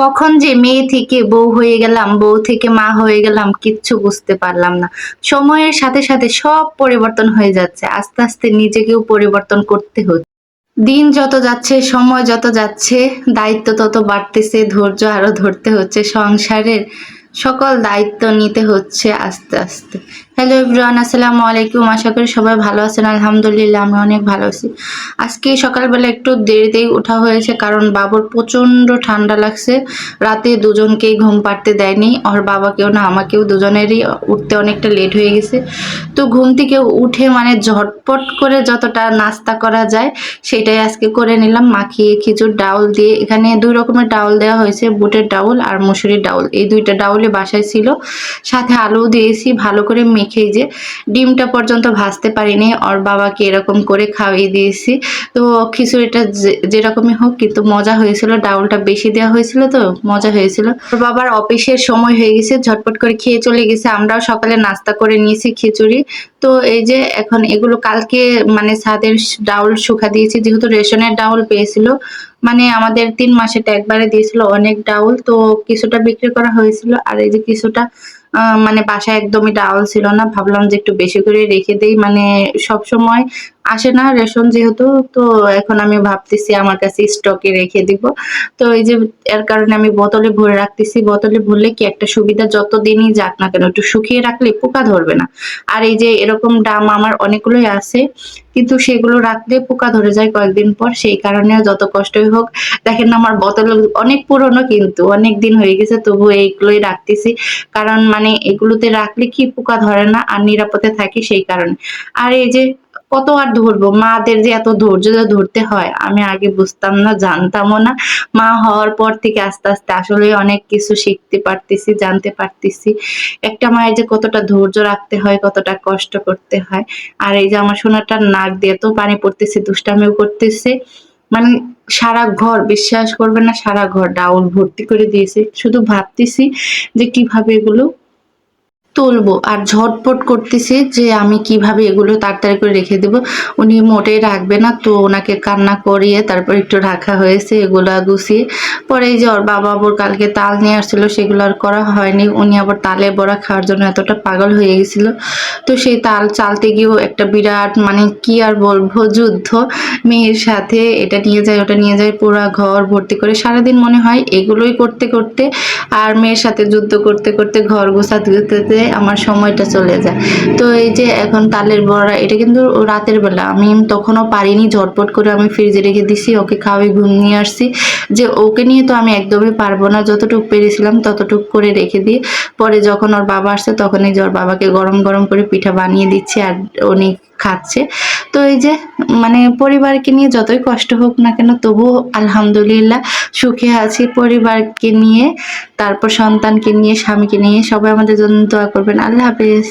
কখন যে মেয়ে থেকে বউ হয়ে গেলাম, বউ থেকে মা হয়ে গেলাম, কিচ্ছু বুঝতে পারলাম না। সময়ের সাথে সাথে সব পরিবর্তন হয়ে যাচ্ছে, আস্তে আস্তে নিজেকেও পরিবর্তন করতে হচ্ছে। দিন যত যাচ্ছে, সময় যত যাচ্ছে, দায়িত্ব তত বাড়তেছে, ধৈর্য আরও ধরতে হচ্ছে, সংসারের সকল দায়িত্ব নিতে হচ্ছে আস্তে আস্তে। হ্যালো ইব্রান আসসালামু আলাইকুম। আশা করি সবাই ভালো আছেন। আলহামদুলিল্লাহ আমি অনেক ভালো আছি। আজকে সকালবেলা একটু দেরিতেই ওঠা হয়েছে কারণ বাবুর প্রচণ্ড ঠান্ডা লাগছে। রাতে দুজনকেই ঘুম পাড়তে দেয়নি। ওর বাবাকেও না, আমাকেও দুজনেরই উঠতে অনেকটা লেট হয়ে গেছে। তো ঘুম থেকে উঠে মানে ঝটপট করে যতটা নাস্তা করা যায়, সেটাই আজকে করে নিলাম। মাখিয়ে খিচুর ডাউল দিয়ে এখানে দুই রকমের ডাউল দেওয়া হয়েছে। বুটের ডাউল আর মুসুরির ডাউল। এই দুইটা ডাউলে বাসায় ছিল। সাথে আলু দিয়েছি, ভালো করে মেখে যে ডিমটা পর্যন্ত ভাজতে পারিনি। ওর বাবাকে এরকম করে খাইয়ে দিয়েছি। তো খিচুড়িটা যেরকমই হোক, কিন্তু মজা হয়েছিল। ডাউলটা বেশি দেওয়া হয়েছিল তো, মজা হয়েছিল। ওর বাবার অফিসের সময় হয়ে গেছে, ঝটপট করে খেয়ে চলে গেছে। আমরাও সকালে নাস্তা করে নিয়েছি খিচুড়ি। তো এই যে এখন এগুলো কালকে মানে ছাদের ডাউল শুকা দিয়েছি। যেহেতু রেশনের ডাউল পেয়েছিল মানে আমাদের তিন মাসেটা একবারে দিয়েছিল অনেক ডাউল, তো কিছুটা বিক্রি করা হয়েছিল। আর এই যে কিছুটা মানে বাসায় একদমই ডাউল ছিল না। ভাবলাম যে একটু বেশি করে রেখে দেই। মানে সব সময় আসে না রেশন যেহেতু, তো এখন আমি ভাবতেছি আমার কাছে স্টকে রেখে দিব। তো এই যে এর কারণে আমি বোতলে ভরে রাখতেছি। বোতলে ভরলে কি একটা সুবিধা? যত দিনই যাক না কেন, একটু শুকিয়ে রাখলে পোকা ধরবে না। আর এই যে এরকম ডাম আমার অনেকগুলোই আছে, কিন্তু সেগুলো রাখলে পোকা ধরে যায় কয়েকদিন পর। সেই কারণে যত কষ্টই হোক, দেখেন না, আমার বোতল অনেক পুরনো কিন্তু অনেক দিন হয়ে গেছে তবু এইগুলোই রাখতেছি। কারণ মানে এগুলোতে রাখলে কি পোকা ধরে না আর নিরাপদে থাকি সেই কারণে। আর এই যে কত আর ধরবো? মাদের যে এত ধৈর্য ধরতে হয়, আমি আগে বুঝতাম না, জানতামও না। মা হওয়ার পর থেকে আস্তে আস্তে আসলে অনেক কিছু শিখতে পারতেছি, জানতে পারতেছি। একটা মায়ের যে কতটা ধৈর্য রাখতে হয়, কতটা কষ্ট করতে হয়। আর এই যে আমার সোনাটার নাক দিয়ে তো পানি পড়তেছে, দুষ্টামিও করতেছে। মানে সারা ঘর, বিশ্বাস করবে না, সারা ঘর ডাউল ভর্তি করে দিয়েছে। শুধু ভাবতেছি যে কীভাবে এগুলো তুলবো। আর ঝটপট করতেছে যে আমি কীভাবে এগুলো তাড়াতাড়ি করে রেখে দেব। উনি মোটেই রাখবে না, তো ওনাকে কান্না করিয়ে তারপর একটু রাখা হয়েছে এগুলো গুছিয়ে। পরে এই যে ওর বাবা আবার কালকে তাল নিয়ে আসছিল, সেগুলো আর করা হয়নি। উনি আবার তালে বড়া খাওয়ার জন্য এতটা পাগল হয়ে গেছিল। তো সেই তাল চালতে গিয়েও একটা বিরাট মানে কি আর বলব, যুদ্ধ। মেয়ের সাথে এটা নিয়ে যায়, ওটা নিয়ে যায়, পুরা ঘর ভর্তি করে সারাদিন মনে হয় এগুলোই করতে করতে, আর মেয়ের সাথে যুদ্ধ করতে করতে ঘর গোছাতে গোছাতে আমার সময়টা চলে যায়। তো এই যে এখন তালের বড়া, এটা কিন্তু রাতের বেলা। আমি তখনও পারিনি, ঝটপট করে আমি ফ্রিজে রেখে দিছি, ওকে খাওয়াই ঘুম নিয়ে আসছি। যে ওকে নিয়ে তো আমি একদমই পারব না, যতটুকু পেরেছিলাম ততটুকু করে রেখে দিয়ে পরে যখন ওর বাবা আসছে, তখনই যে ওর বাবাকে গরম গরম করে পিঠা বানিয়ে দিচ্ছি আর উনি খাচ্ছে। তো এই যে মানে পরিবারকে নিয়ে যতই কষ্ট হোক না কেন, তবুও আলহামদুলিল্লাহ সুখে আছি পরিবারকে নিয়ে, তারপর সন্তানকে নিয়ে, স্বামীকে নিয়ে, সবাই আমাদের জন্য দোয়া করবেন। আল্লাহ হাফেজ।